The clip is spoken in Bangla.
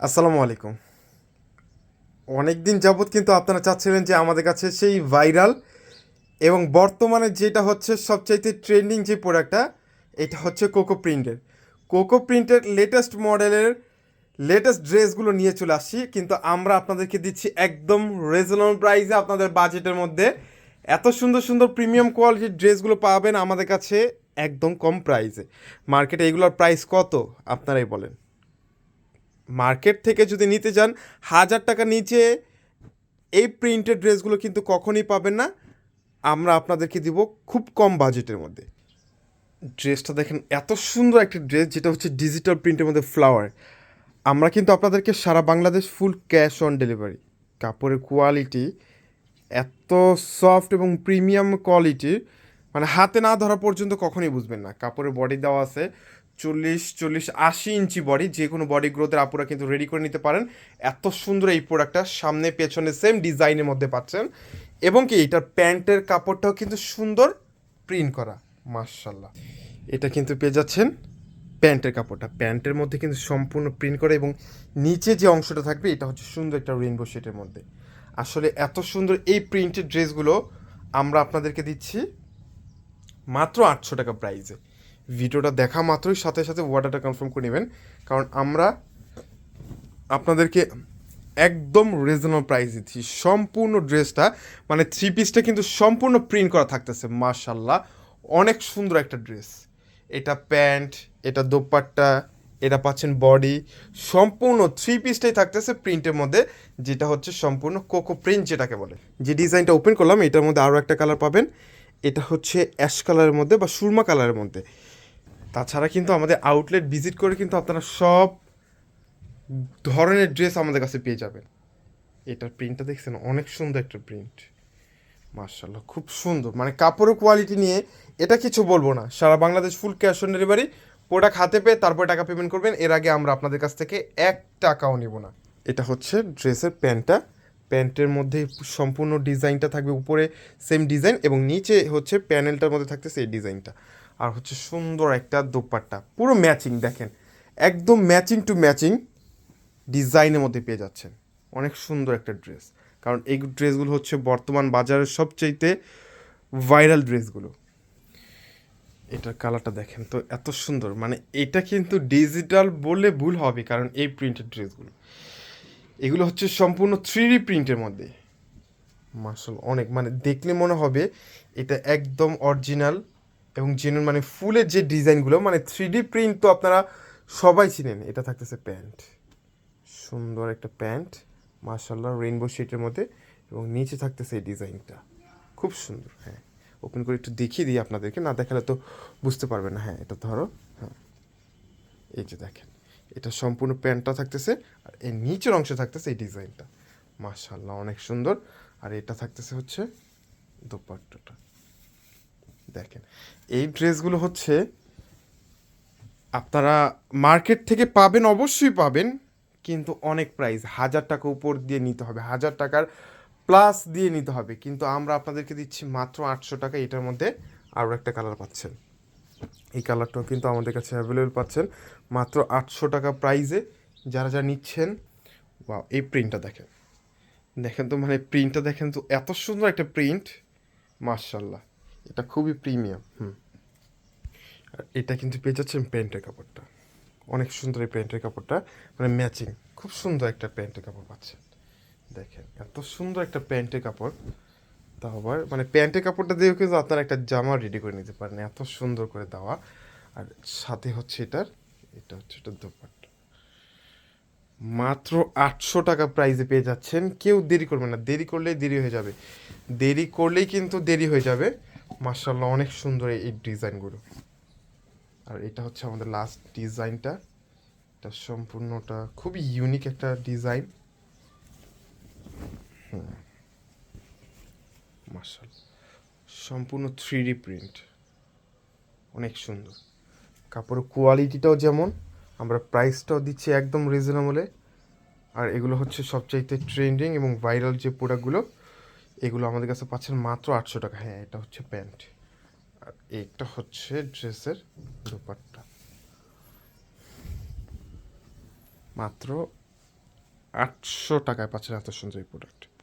আসসালামু আলাইকুম। অনেক দিন যাবৎ কিন্তু আপনারা চাচ্ছিলেন যে আমাদের কাছে সেই ভাইরাল এবং বর্তমানে যেটা হচ্ছে সবচাইতে ট্রেন্ডিং যে প্রোডাক্টটা, এটা হচ্ছে কোকো প্রিন্টের। কোকো প্রিন্টের লেটেস্ট মডেলের লেটেস্ট ড্রেসগুলো নিয়ে চলে আসছি, কিন্তু আমরা আপনাদেরকে দিচ্ছি একদম রিজনেবল প্রাইসে আপনাদের বাজেটের মধ্যে। এত সুন্দর সুন্দর প্রিমিয়াম কোয়ালিটির ড্রেসগুলো পাবেন আমাদের কাছে একদম কম প্রাইসে মার্কেটে এগুলোর প্রাইস কত, আপনারাই বলেন। মার্কেট থেকে যদি নিতে যান, হাজার টাকা নিচে এই প্রিন্টেড ড্রেসগুলো কিন্তু কখনই পাবেন না। আমরা আপনাদেরকে দিব খুব কম বাজেটের মধ্যে। ড্রেসটা দেখেন, এত সুন্দর একটা ড্রেস যেটা হচ্ছে ডিজিটাল প্রিন্টের মধ্যে ফ্লাওয়ার। আমরা কিন্তু আপনাদেরকে সারা Bangladesh full cash on delivery. কাপড়ের কোয়ালিটি এত সফট এবং প্রিমিয়াম কোয়ালিটির মানে হাতে না ধরা পর্যন্ত কখনোই বুঝবেন না। কাপড়ের বডি দেওয়া আছে চল্লিশ চল্লিশ, আশি ইঞ্চি বডি যে কোনো বডি গ্রোথের আপুরা কিন্তু রেডি করে নিতে পারেন। এত সুন্দর এই প্রোডাক্টটা সামনে, পেছনে সেম ডিজাইনের মধ্যে পাচ্ছেন। এবং কি, এটার প্যান্টের কাপড়টাও কিন্তু সুন্দর প্রিন্ট করা মার্শাল্লাহ এটা কিন্তু পেয়ে যাচ্ছেন প্যান্টের কাপড়টা। প্যান্টের মধ্যে কিন্তু সম্পূর্ণ প্রিন্ট করা এবং নিচে যে অংশটা থাকবে, এটা হচ্ছে সুন্দর একটা রেইনবো শেটের মধ্যে। আসলে এত সুন্দর এই প্রিন্টেড ড্রেসগুলো আমরা আপনাদেরকে দিচ্ছি মাত্র আটশো টাকা প্রাইসে ভিডিওটা দেখা মাত্রই, সাথে সাথে অর্ডারটা কনফার্ম করে নেবেন। কারণ আমরা আপনাদেরকে একদম রিজনেবল প্রাইস দিচ্ছি। সম্পূর্ণ ড্রেসটা মানে থ্রি পিসটা কিন্তু সম্পূর্ণ প্রিন্ট করা থাকতেছে মার্শাল্লাহ অনেক সুন্দর একটা ড্রেস এটা প্যান্ট, এটা দোপাট্টা, এটা পাচ্ছেন বডি। সম্পূর্ণ থ্রি পিসটাই থাকতেছে প্রিন্টের মধ্যে, যেটা হচ্ছে সম্পূর্ণ কোকো প্রিন্ট যেটাকে বলে। যে ডিজাইনটা ওপেন করলাম, এটার মধ্যে আরও একটা কালার পাবেন। এটা হচ্ছে অ্যাশ কালারের মধ্যে বা সুরমা কালারের মধ্যে। তাছাড়া কিন্তু আমাদের আউটলেট ভিজিট করে কিন্তু আপনারা সব ধরনের ড্রেস আমাদের কাছে পেয়ে যাবেন। এটার প্রিন্টটা দেখছেন? অনেক সুন্দর একটা প্রিন্ট মার্শাল্লাহ খুব সুন্দর। মানে কাপড়ের কোয়ালিটি নিয়ে এটা কিছু বলব না। সারা Bangladesh full cash on delivery product হাতে পেয়ে তারপরে টাকা পেমেন্ট করবেন। এর আগে আমরা আপনাদের কাছ থেকে এক টাকাও নিব না। এটা হচ্ছে ড্রেসের প্যান্টটা। প্যান্টের মধ্যে সম্পূর্ণ ডিজাইনটা থাকবে উপরে সেম ডিজাইন এবং নিচে হচ্ছে প্যানেলটার মধ্যে থাকতেছে এই ডিজাইনটা আর হচ্ছে সুন্দর একটা দোপাট্টা। পুরো ম্যাচিং দেখেন। একদম ম্যাচিং টু ম্যাচিং ডিজাইনের মধ্যে পেয়ে যাচ্ছেন। অনেক সুন্দর একটা ড্রেস কারণ এই ড্রেসগুলো হচ্ছে বর্তমান বাজারের সবচাইতে ভাইরাল ড্রেসগুলো এটার কালারটা দেখেন তো, এত সুন্দর। মানে এটা কিন্তু ডিজিটাল বললে ভুল হবে, কারণ এই প্রিন্টেড ড্রেসগুলো এগুলো হচ্ছে সম্পূর্ণ থ্রি প্রিন্টের মধ্যে। মার্শাল অনেক। মানে দেখলে মনে হবে এটা একদম অরিজিনাল এবং জেনুইন মানে ফুলের যে ডিজাইনগুলো মানে থ্রি ডি প্রিন্ট তো আপনারা সবাই চিনেন, এটা থাকতেছে প্যান্ট। সুন্দর একটা প্যান্ট মার্শাল্লাহ রেইনবো শেটের মধ্যে, এবং নিচে থাকতেছে এই ডিজাইনটা। খুব সুন্দর হ্যাঁ। ওপেন করে একটু দেখিয়ে দিই আপনাদেরকে, না দেখালে তো বুঝতে পারবে না হ্যাঁ এটা ধরো হ্যাঁ। এই যে দেখেন, এটা সম্পূর্ণ প্যান্টটা থাকতেছে, আর এর নিচের অংশে থাকতেছে এই ডিজাইনটা। মার্শাল্লাহ অনেক সুন্দর। আর এটা থাকতেছে হচ্ছে দোপাট্টাটা। দেখেন, এই ড্রেসগুলো হচ্ছে আপনারা মার্কেট থেকে পাবেন, অবশ্যই পাবেন, কিন্তু অনেক প্রাইস হাজার টাকা উপর দিয়ে নিতে হবে, হাজার টাকার প্লাস দিয়ে নিতে হবে। কিন্তু আমরা আপনাদেরকে দিচ্ছি মাত্র আটশো টাকা, এটার মধ্যে আরও একটা কালার পাচ্ছেন। এই কালারটাও কিন্তু আমাদের কাছে অ্যাভেলেবেল পাচ্ছেন, মাত্র আটশো টাকা প্রাইজে যারা যারা নিচ্ছেন বা এই প্রিন্টটা দেখেন। দেখেন তো মানে প্রিন্টটা দেখেন তো, এত সুন্দর একটা প্রিন্ট মার্শাল্লাহ এটা খুবই প্রিমিয়াম, হুম। আর এটা কিন্তু পেয়ে যাচ্ছেন প্যান্টের কাপড়টা। অনেক সুন্দর এই প্যান্টের কাপড়টা মানে ম্যাচিং। খুব সুন্দর একটা প্যান্টের কাপড় পাচ্ছেন। দেখেন, এত সুন্দর একটা প্যান্টের কাপড়। তা আবার মানে প্যান্টের কাপড়টা দিয়েও কিন্তু আপনারা একটা জামা রেডি করে নিতে পারেন, এত সুন্দর করে দেওয়া। আর সাথে হচ্ছে এটার, এটা হচ্ছে এটা দোপাট্টা। মাত্র আটশো টাকা প্রাইজে পেয়ে যাচ্ছেন। কেউ দেরি করবে না, দেরি করলেই দেরি হয়ে যাবে। দেরি করলেই কিন্তু দেরি হয়ে যাবে। মার্শাল্লাহ অনেক সুন্দর এই ডিজাইনগুলো। আর এটা হচ্ছে আমাদের লাস্ট ডিজাইনটা। এটা সম্পূর্ণটা খুবই ইউনিক একটা ডিজাইন। মার্শাল সম্পূর্ণ থ্রি প্রিন্ট অনেক সুন্দর। কাপড়ের কোয়ালিটিটাও যেমন, আমরা প্রাইসটাও দিচ্ছি একদম রিজনেবলে আর এগুলো হচ্ছে সবচাইতে ট্রেন্ডিং এবং ভাইরাল যে প্রোডাক্টগুলো এগুলো আমাদের কাছে পাচ্ছেন মাত্র আটশো টাকা। হ্যাঁ এটা হচ্ছে প্যান্ট। আর এটা হচ্ছে ড্রেসের দোপাট্টা। মাত্র আটশো টাকায় পাচ্ছেন এত সুন্দর এই প্রোডাক্ট।